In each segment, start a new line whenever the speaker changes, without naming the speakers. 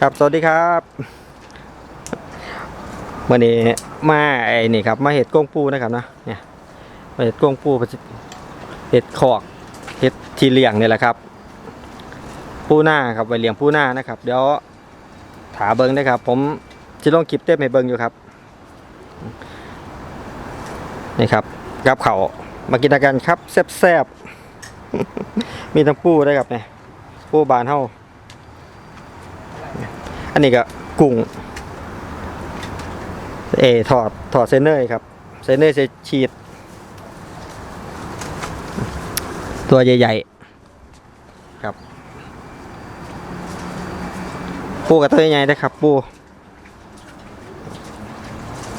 ค
รับ สวัสดีครับวันนี้มาไอ้นี่ครับมาเห็ดก้งปูนะครับนะเนี่ยมาเห็ดก้งปูเห็ดขอกเห็ดทีเลียงนี่แหละครับ ปูหน้าครับไว้เลี้ยงปูหน้านะครับ เดี๋ยวถาเบิ้งนะครับ ผมจะลงคลิปเต้มให้เบิ้งอยู่ครับนี่ครับกับเขามากินกันครับแซ่บๆมีทั้งปูได้ครับเนี่ยปูบานเฮา อันนี้ก็กุ้งเอถอดถอดเซนเนอร์ครับเซนเนอร์จะฉีด ตัวใหญ่ๆครับ ปูกับตัวใหญ่ๆนะครับ ปู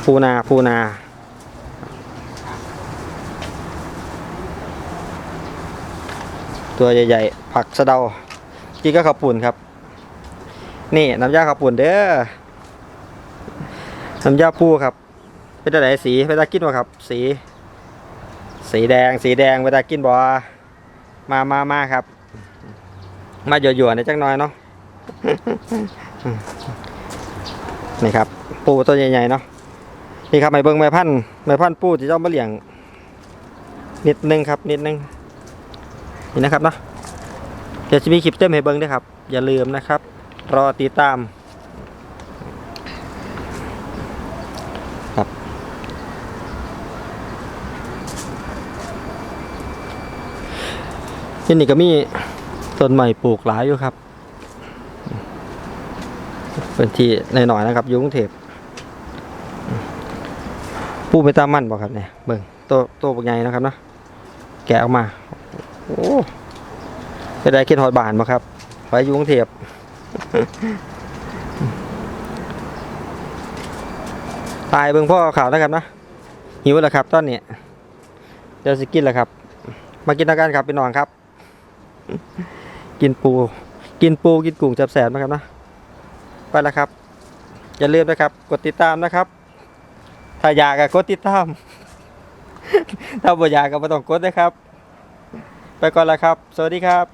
ปูนาปูนาตัวใหญ่ๆ ผักสะเดาจีก็ขับปุ่นครับ นี่น้ำยาข้าวปุ่นเด้อน้ำยาปูครับ เป็นอะไรสีเวลากินวะครับ สี สีแดง สีแดงเวลากินบ่มามามาครับ มาหยั่วๆในจักหน่อยเนาะนี่ครับ ปูตัวใหญ่ๆเนาะนี่ครับไม้เบิ้งไม้พันไม้พันปูที่เจ้ามาเลี้ยง นิดนึงครับนิดนึงนี่นะครับเนาะเดี๋ยวจะมีคลิปเต็มให้เบิ้งด้วยครับ อย่าลืมนะครับ รอติดตามครับที่นี่ก็มีต้นใหม่ปลูกหลายอยู่ครับเป็นที่ในหน่อยๆนะครับยุงเทพปูไปตามมันบ่ครับเนี่ยเบิ่งโตโตปักใหญ่นะครับเนาะแกะออกมา โอ้ไปได้คิดฮอดบานบ่ครับไปอยุงเทพ ตายเบิ่งพ่อข่าวแล้วครับนะหิวแล้วครับ ตอนนี้เดี๋ยวสิกินแล้วครับ มากินอากันครับพี่น้องครับ กินปู กินปูกินกุ้งจับแสบนะครับนะไปแล้วครับ อย่าลืมนะครับ กดติดตามนะครับ ถ้าอยากก็กดติดตาม ถ้าบ่อยากก็ไม่ต้องกดนะครับ ไปก่อนแล้วครับ สวัสดีครับ